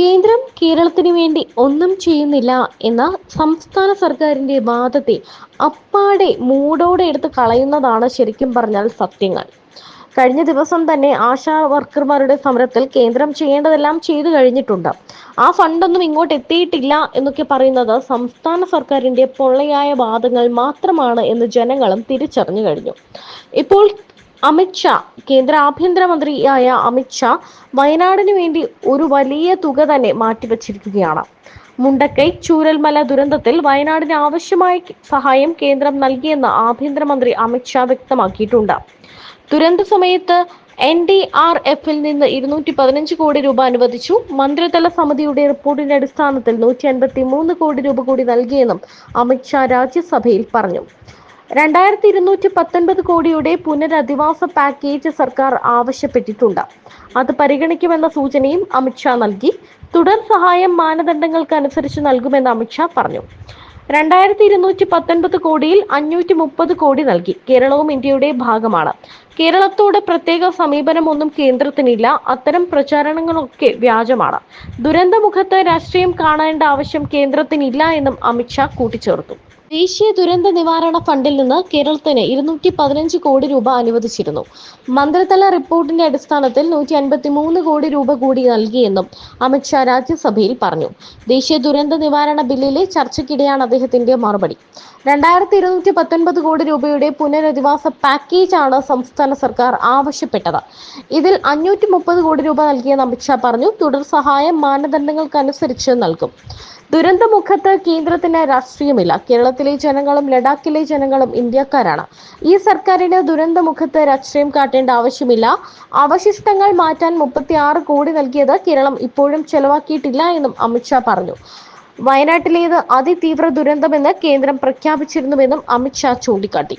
കേന്ദ്രം കേരളത്തിന് വേണ്ടി ഒന്നും ചെയ്യുന്നില്ല എന്ന സംസ്ഥാന സർക്കാരിന്റെ വാദത്തെ അപ്പാടെ മൂടോടെ എടുത്ത് കളയുന്നതാണ് ശരിക്കും പറഞ്ഞാൽ സത്യങ്ങൾ. കഴിഞ്ഞ ദിവസം തന്നെ ആശാ വർക്കർമാരുടെ സമരത്തിൽ കേന്ദ്രം ചെയ്യേണ്ടതെല്ലാം ചെയ്തു കഴിഞ്ഞിട്ടുണ്ട്. ആ ഫണ്ടൊന്നും ഇങ്ങോട്ട് എത്തിയിട്ടില്ല എന്നൊക്കെ പറയുന്നത് സംസ്ഥാന സർക്കാരിന്റെ പൊള്ളയായ വാദങ്ങൾ മാത്രമാണ് എന്ന് ജനങ്ങളും തിരിച്ചറിഞ്ഞു കഴിഞ്ഞു. ഇപ്പോൾ അമിത്ഷാ കേന്ദ്ര ആഭ്യന്തരമന്ത്രിയായ അമിത്ഷാ വയനാടിന് വേണ്ടി ഒരു വലിയ തുക തന്നെ മാറ്റിവച്ചിരിക്കുകയാണ്. മുണ്ടക്കൈ ചൂരൽമല ദുരന്തത്തിൽ വയനാടിന് ആവശ്യമായ സഹായം കേന്ദ്രം നൽകിയെന്ന് ആഭ്യന്തരമന്ത്രി അമിത്ഷാ വ്യക്തമാക്കിയിട്ടുണ്ട്. ദുരന്ത സമയത്ത് എൻ ഡി ആർ എഫിൽ നിന്ന് ഇരുന്നൂറ്റി പതിനഞ്ച് കോടി രൂപ അനുവദിച്ചു. മന്ത്രിതല സമിതിയുടെ റിപ്പോർട്ടിന്റെ അടിസ്ഥാനത്തിൽ നൂറ്റി അൻപത്തി മൂന്ന് കോടി രൂപ കൂടി നൽകിയെന്നും അമിത്ഷാ രാജ്യസഭയിൽ പറഞ്ഞു. രണ്ടായിരത്തി ഇരുന്നൂറ്റി പത്തൊൻപത് കോടിയുടെ പുനരധിവാസ പാക്കേജ് സർക്കാർ ആവശ്യപ്പെട്ടിട്ടുണ്ട്. അത് പരിഗണിക്കുമെന്ന സൂചനയും അമിത്ഷാ നൽകി. തുടർ സഹായം മാനദണ്ഡങ്ങൾക്ക് അനുസരിച്ച് നൽകുമെന്ന് അമിത്ഷാ പറഞ്ഞു. രണ്ടായിരത്തി ഇരുന്നൂറ്റി പത്തൊൻപത് കോടിയിൽ അഞ്ഞൂറ്റി മുപ്പത് കോടി നൽകി. കേരളവും ഇന്ത്യയുടെ ഭാഗമാണ്. കേരളത്തോട് പ്രത്യേക സമീപനമൊന്നും കേന്ദ്രത്തിനില്ല. അത്തരം പ്രചാരണങ്ങളൊക്കെ വ്യാജമാണ്. ദുരന്തമുഖത്ത് രാഷ്ട്രീയം കാണേണ്ട ആവശ്യം കേന്ദ്രത്തിനില്ല എന്നും അമിത്ഷാ കൂട്ടിച്ചേർത്തു. ദേശീയ ദുരന്ത നിവാരണ ഫണ്ടിൽ നിന്ന് കേരളത്തിന് ഇരുന്നൂറ്റി പതിനഞ്ച് കോടി രൂപ അനുവദിച്ചിരുന്നു. മന്ത്രിതല റിപ്പോർട്ടിന്റെ അടിസ്ഥാനത്തിൽ നൂറ്റി അൻപത്തി മൂന്ന് കോടി രൂപ കൂടി നൽകിയെന്നും അമിത്ഷാ രാജ്യസഭയിൽ പറഞ്ഞു. ദേശീയ ദുരന്ത നിവാരണ ബില്ലിലെ ചർച്ചയ്ക്കിടെയാണ് അദ്ദേഹത്തിന്റെ മറുപടി. രണ്ടായിരത്തി ഇരുന്നൂറ്റി പത്തൊൻപത് കോടി രൂപയുടെ പുനരധിവാസ പാക്കേജാണ് സംസ്ഥാന സർക്കാർ ആവശ്യപ്പെട്ടത്. ഇതിൽ അഞ്ഞൂറ്റി മുപ്പത് കോടി രൂപ നൽകിയെന്ന് അമിത്ഷാ പറഞ്ഞു. തുടർ സഹായം മാനദണ്ഡങ്ങൾക്കനുസരിച്ച് നൽകും. ദുരന്തമുഖത്ത് കേന്ദ്രത്തിന് രാഷ്ട്രീയമില്ല. കേരളത്തിലെ ജനങ്ങളും ലഡാക്കിലെ ജനങ്ങളും ഇന്ത്യക്കാരാണ്. ഈ സർക്കാരിന് ദുരന്തമുഖത്ത് രാഷ്ട്രീയം കാട്ടേണ്ട ആവശ്യമില്ല. അവശിഷ്ടങ്ങൾ മാറ്റാൻ മുപ്പത്തി ആറ് കോടി നൽകിയത് കേരളം ഇപ്പോഴും ചെലവാക്കിയിട്ടില്ല എന്നും അമിത്ഷാ പറഞ്ഞു. വയനാട്ടിലേത് അതിതീവ്ര ദുരന്തമെന്ന് കേന്ദ്രം പ്രഖ്യാപിച്ചിരുന്നുവെന്നും അമിത്ഷാ ചൂണ്ടിക്കാട്ടി.